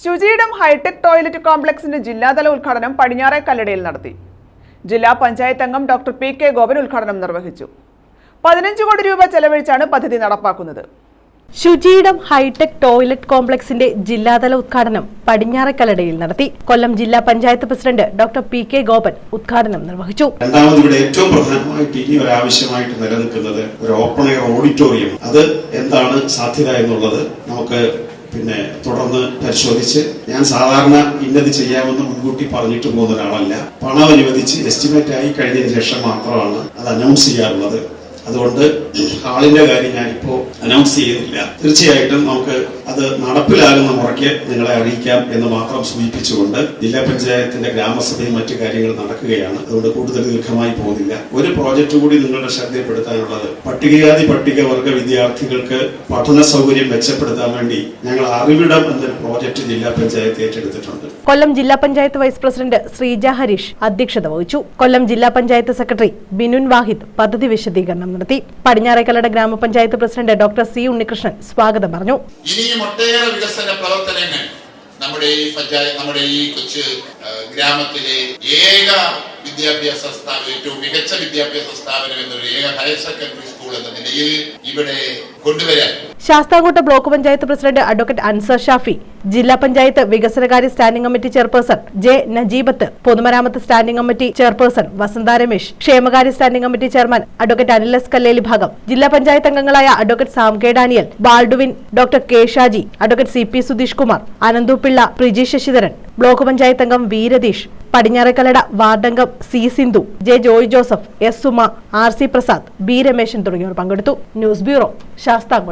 ശുചിയിടം hi tech toilet കോംപ്ലക്സിന്റെ ജില്ലാതല ഉദ്ഘാടനം പടിഞ്ഞാറെ കല്ലടയിൽ നടത്തി. ജില്ലാ പഞ്ചായത്ത് അംഗം ഡോക്ടർ പി കെ ഗോപൻ ഉദ്ഘാടനം നിർവഹിച്ചു. പതിനഞ്ച് കോടി രൂപ ചെലവഴിച്ചാണ് പദ്ധതി നടപ്പാക്കുന്നത്. ശുചിയിടം ഹൈടെക് ടോയ്ലറ്റ് കോംപ്ലക്സിന്റെ ജില്ലാതല ഉദ്ഘാടനം പടിഞ്ഞാറക്കല്ലടയിൽ നടത്തി. കൊല്ലം ജില്ലാ panchayat president doctor P K Gopan ഉദ്ഘാടനം നിർവഹിച്ചു. രണ്ടാമത് ഇവിടെ ഏറ്റവും പ്രധാനമായിട്ട് ഇനി ഒരു ആവശ്യമായിട്ട് നിലനിൽക്കുന്നത് ഒരു ഓപ്പൺ എയർ ഓഡിറ്റോറിയം. അത് എന്താണ് സാധ്യത എന്നുള്ളത് നമുക്ക് പിന്നെ തുടർന്ന് പരിശോധിച്ച് ഞാൻ സാധാരണ ഇന്നത് ചെയ്യാമെന്ന് മുൻകൂട്ടി പറഞ്ഞിട്ട് പോകുന്ന ഒരാളല്ല. പണം അനുവദിച്ച് എസ്റ്റിമേറ്റ് ആയി കഴിഞ്ഞതിന് ശേഷം മാത്രമാണ് അത് അനൗൺസ് ചെയ്യാറുള്ളത്. അതുകൊണ്ട് ഹാളിന്റെ കാര്യം ഞാനിപ്പോ അനൗൺസ് ചെയ്യുന്നില്ല തീർച്ചയായിട്ടും നമുക്ക് അത് നടപ്പിലാകുന്ന മുറയ്ക്ക് നിങ്ങളെ അറിയിക്കാം എന്ന് മാത്രം സൂചിപ്പിച്ചുകൊണ്ട് ജില്ലാ പഞ്ചായത്തിന്റെ ഗ്രാമസഭയും മറ്റു കാര്യങ്ങൾ നടക്കുകയാണ്. അതുകൊണ്ട് കൂടുതൽ ദീർഘമായി പോകുന്നില്ല. ഒരു പ്രോജക്റ്റ് കൂടി നിങ്ങളുടെ ശ്രദ്ധയിൽപ്പെടുത്താനുള്ളത് പട്ടികജാതി പട്ടികവർഗ വിദ്യാർത്ഥികൾക്ക് പഠന സൗകര്യം മെച്ചപ്പെടുത്താൻ വേണ്ടി ഞങ്ങൾ അറിവിടം എന്നൊരു പ്രോജക്റ്റ് ജില്ലാ പഞ്ചായത്ത് ഏറ്റെടുത്തിട്ടുണ്ട്. കൊല്ലം ജില്ലാ പഞ്ചായത്ത് വൈസ് പ്രസിഡന്റ് ശ്രീജ ഹരീഷ് അധ്യക്ഷത വഹിച്ചു. കൊല്ലം ജില്ലാ പഞ്ചായത്ത് സെക്രട്ടറി ബിനുൻ വാഹിദ് പദ്ധതി വിശദീകരണം നടത്തി. പടിഞ്ഞാറേക്കലയുടെ ഗ്രാമപഞ്ചായത്ത് പ്രസിഡന്റ് ഡോക്ടർ സി ഉണ്ണികൃഷ്ണൻ സ്വാഗതം പറഞ്ഞു. ഇനിയും ഒട്ടേറെ വികസന പ്രവർത്തനങ്ങൾ നമ്മുടെ ഈ പഞ്ചായത്ത് നമ്മുടെ ഈ കൊച്ചു ഗ്രാമത്തിലെ ഏക വിദ്യാഭ്യാസ സ്ഥാപനം ഏറ്റവും മികച്ച വിദ്യാഭ്യാസ സ്ഥാപനം എന്നൊരു ഏക ഹയർ സെക്കൻഡറി എന്ന ഇവിടെ block panchayat president advocate Ansar Shafi ജില്ലാ പഞ്ചായത്ത് വികസനകാര്യ standing committee chairperson J Najeebath പൊതുമരാമത്ത് standing committee chairperson Vasantha Ramesh ക്ഷേമകാര്യ standing committee chairman advocate Anil S Kalleli ഭാഗം ജില്ലാ പഞ്ചായത്ത് അംഗങ്ങളായ advocate Sam K Daniel Baldwin doctor K Shaji advocate C P Sudheesh Kumar Ananthu Pillai Priji Sasidharan block panchayat അംഗം V Ratheesh Padinjarekallada വാർഡംഗം C Sindhu J Joy Joseph S Uma R C Prasad B Rameshan തുടങ്ങിയവർ പങ്കെടുത്തു. News bureau Sasthamkotta.